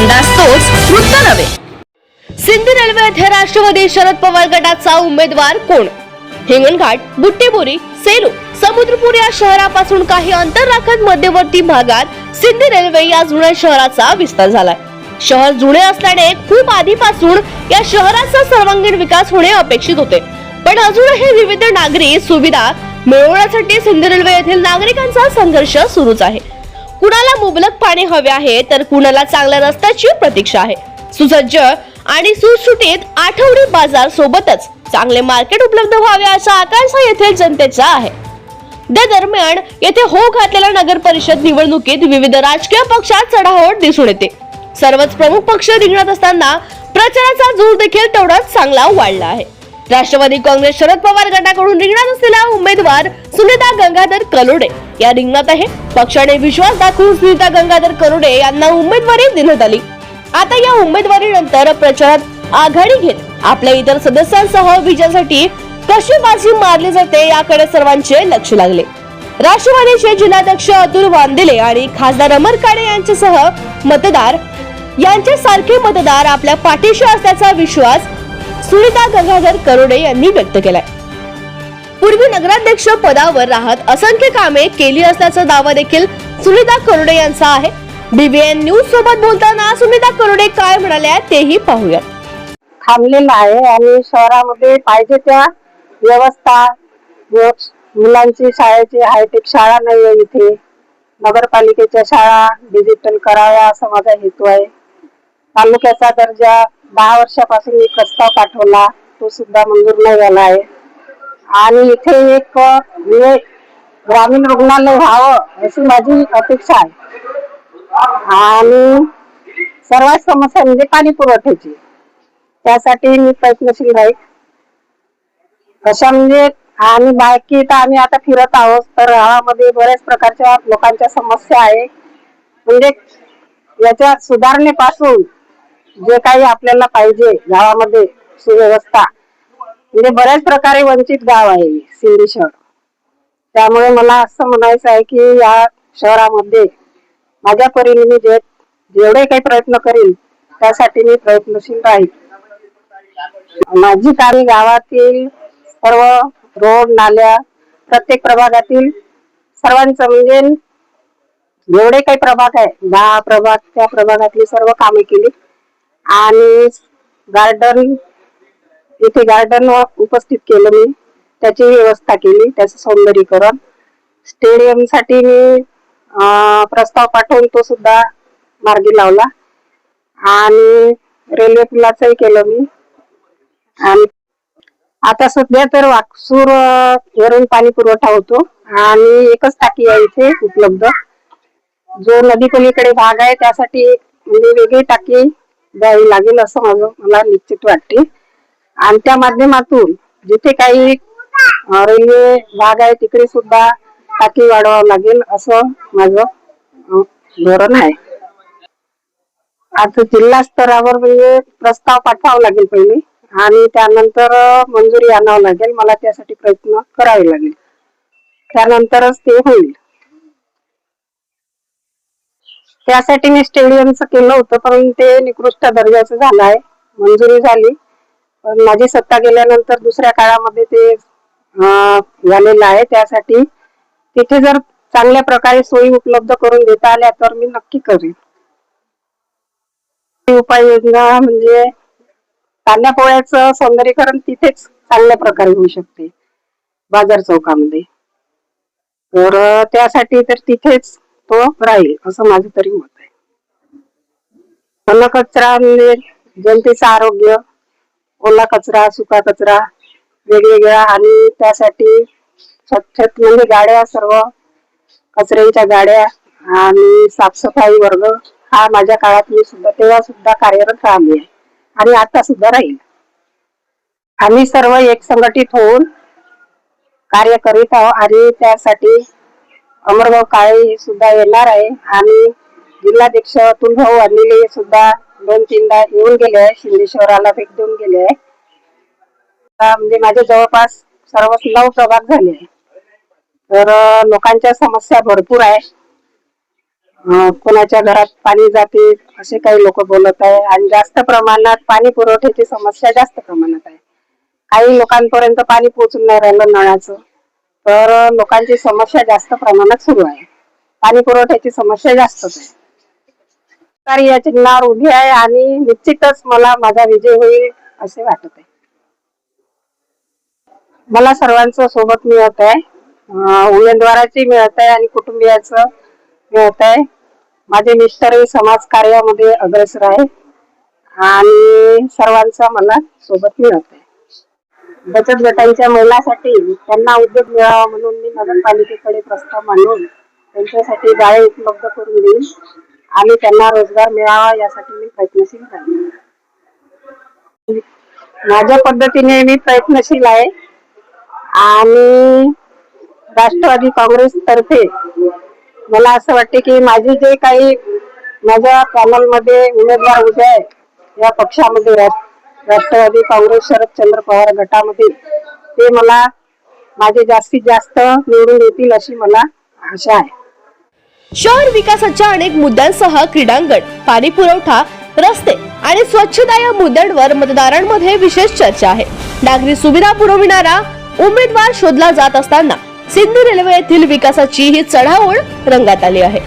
नाचतोच वृत्त नव्हे. सिंधी रेल्वे येथे राष्ट्रवादी शरद पवार गटाचा उमेदवार कोण? हिंगणघाट बुट्टीबोरी सेलू समुद्रपूर या शहरापासून काही अंतर राखत मध्यवर्ती भागात सिंधी रेल्वे या जुन्या शहराचा विस्तार झालाय. शहर जुने असल्याने खूप आधीपासून या शहराचा सर्वांगीण विकास होणे अपेक्षित होते. पण अजूनही विविध नागरी सुविधा मिळवण्यासाठी सिंधी रेल्वे येथील नागरिकांचा संघर्ष सुरूच आहे. कुणाला मुबलक पाणी हवे आहे तर कुणाला चांगल्या रस्त्याची प्रतीक्षा आहे. सुसज्ज आणि सुटसुटीत आठवडी बाजार सोबतच चांगले मार्केट उपलब्ध व्हावे अशा आकांक्षा येथील जनतेचा आहे. त्या दरम्यान येथे हो घातलेल्या नगर परिषद निवडणुकीत विविध राजकीय पक्षात चढाओढ दिसून येते. सर्वच प्रमुख पक्ष रिंगणात असताना प्रचाराचा जोर देखील तेवढाच चांगला वाढला आहे. राष्ट्रवादी काँग्रेस शरद पवार गटाकडून रिंगणात असलेला उमेदवार सुनीता गंगाधर कलोडे. या रिंगणात आहे. पक्षाने विश्वास दाखवून स्मिता गंगाधर करोडे यांना उमेदवारी देण्यात आली. आता या उमेदवारीनंतर प्रचारात आघाडी घेत आपल्या इतर सदस्यांसह विजयासाठी कशी बाजी मारली जाते याकडे सर्वांचे लक्ष लागले. राष्ट्रवादीचे जिल्हाध्यक्ष अतुल वांदेले आणि खासदार अमर काळे यांच्यासह मतदार यांचे सारखे मतदार आपल्या पाठीशी असल्याचा विश्वास सुनीता गंगाधर करोडे यांनी व्यक्त केलाय. पूर्वी नगराध्यक्ष पदावर राहत असंख्य कामे केली असल्याचा दावा देखील सुनीता करोडे यांचा आहे. बीबीएन न्यूज सोबत बोलताना सुनीता करोडे काय म्हणाल्या तेही पाहूयात. थांबलेला आहे आणि शहरामध्ये पाहिजे त्या व्यवस्था. मुलांची शाळेची हायटेक शाळा नाही आहे इथे. नगरपालिकेच्या शाळा डिजिटल कराव्या असा माझा हेतू आहे. तालुक्याचा दर्जा दहा वर्षापासून मी प्रस्ताव पाठवला तो सुद्धा मंजूर नाही झाला आहे. आणि इथे एक म्हणजे ग्रामीण रुग्णालय व्हावं अशी माझी अपेक्षा आहे. आणि सर्वात समस्या म्हणजे पाणी पुरवठ्याची. त्यासाठी मी प्रयत्नशील राहील. कशा म्हणजे आणि बाकी तर आम्ही आता फिरत आहोत तर गावामध्ये बऱ्याच प्रकारच्या लोकांच्या समस्या आहे. म्हणजे याच्या सुधारणेपासून जे काही आपल्याला पाहिजे गावामध्ये सुव्यवस्था म्हणजे बऱ्याच प्रकारे वंचित गाव आहे सिंधी शहर. त्यामुळे मला असं म्हणायचं आहे की या शहरामध्ये माझ्या परीने मी जे जेवढे काही प्रयत्न करील त्यासाठी मी प्रयत्नशील राहील माझी कामे गावातील सर्व रोड नाल्या प्रत्येक प्रभागातील सर्वांचं म्हणजे जेवढे काही प्रभाग आहे दहा प्रभाग त्या प्रभागातली सर्व कामे केली. आणि गार्डन इथे गार्डन उपस्थित केलं मी. त्याची व्यवस्था केली त्याचं सौंदर्यीकरण. स्टेडियमसाठी मी प्रस्ताव पाठवून तो सुद्धा मार्गी लावला. आणि रेल्वे पुलाचंही केलं मी. आणि आता सध्या तर वाकसूर वरून पाणी पुरवठा होतो. आणि एकच टाकी आहे इथे उपलब्ध. जो नदी पलीकडे भाग आहे त्यासाठी म्हणजे वेगळी टाकी द्यावी लागेल असं माझं मला निश्चित वाटते. आणि त्या माध्यमातून जिथे काही रेल्वे भाग आहे तिकडे सुद्धा टाकी वाढवावं लागेल असं माझं धोरण आहे. आता जिल्हा स्तरावर म्हणजे प्रस्ताव पाठवावा लागेल पहिले आणि त्यानंतर मंजुरी आणावं लागेल. मला त्यासाठी प्रयत्न करावे लागेल. त्यानंतरच ते होईल. त्यासाठी मी स्टेडियमचं केलं होतं पण ते निकृष्ट दर्जाचं झालं आहे. मंजुरी झाली. माझी सत्ता गेल्यानंतर दुसऱ्या काळामध्ये ते झालेलं आहे. त्यासाठी तिथे जर चांगल्या प्रकारे सोयी उपलब्ध करून देता आल्या तर मी नक्की करेन. उपाययोजना म्हणजे कांद्या पोळ्याचं सौंदर्यीकरण तिथेच चांगल्या प्रकारे होऊ शकते बाजार चौकामध्ये. तर त्यासाठी तर तिथेच तो राहील असं माझं तरी मत आहे. अन्न कचरा म्हणजे जनतेचं आरोग्य ओला कचरा सुका कचरा वेगवेगळा आणि त्यासाठी स्वच्छ म्हणजे गाड्या सर्व कचऱ्यांच्या गाड्या आणि साफसफाई वर्ग हा माझ्या काळात मी सुद्धा तेव्हा सुद्धा कार्यरत राहिली आहे. आणि आता सुद्धा राहील. आम्ही सर्व एक संघटित होऊन कार्य करीत आहोत आणि त्यासाठी अमरगाव काळे हे सुद्धा येणार आहे आणि जिल्हाध्यक्ष अतुल भाऊ वाढलेले हे सुद्धा दोन तीनदा येऊन गेले आहे. शिंदे शहराला भेट देऊन गेले आहे. म्हणजे माझ्या जवळपास सर्व नऊ प्रभाग झाले आहे. तर लोकांच्या समस्या भरपूर आहे कोणाच्या घरात पाणी जाते असे काही लोक बोलत आहे. आणि जास्त प्रमाणात पाणी पुरवठ्याची समस्या जास्त प्रमाणात आहे. काही लोकांपर्यंत पाणी पोहोचून नाही राहिलं नळाचं. तर लोकांची समस्या जास्त प्रमाणात सुरू आहे. पाणी पुरवठ्याची समस्या जास्तच आहे. तर या चिन्हावर उभी आहे आणि निश्चितच मला माझा विजय होईल असे वाटत आहे. मला सर्वांचं सोबत मिळत आहे. उमेदवाराची मिळत आहे आणि कुटुंबियाचं मिळत आहे. माझे मिस्टरही समाज कार्यामध्ये अग्रेसर आहे आणि सर्वांचा मला सोबत मिळत आहे. बचत गटांच्या महिलांसाठी त्यांना उद्योग मिळावा म्हणून मी नगरपालिकेकडे प्रस्ताव मांडून त्यांच्यासाठी जाळे उपलब्ध करून देईन. आणि त्यांना रोजगार मिळावा यासाठी मी प्रयत्नशील राहील माझ्या पद्धतीने मी प्रयत्नशील आहे. आणि राष्ट्रवादी काँग्रेस तर्फे मला असं वाटते की माझे जे काही माझ्या पॅनलमध्ये उमेदवार उभे आहे या पक्षामध्ये राष्ट्र- राष्ट्रवादी काँग्रेस शरदचंद्र पवार गटामध्ये ते मला माझे जास्तीत जास्त निवडून येतील अशी मला आशा आहे. शहर विकासाच्या अनेक मुद्द्यांसह क्रीडांगण पाणी पुरवठा रस्ते आणि स्वच्छता या मुद्द्यांवर मतदारांमध्ये विशेष चर्चा आहे. नागरी सुविधा पुरविणारा उमेदवार शोधला जात असताना सिंधू रेल्वे येथील विकासाची ही चढाओढ रंगात आली आहे.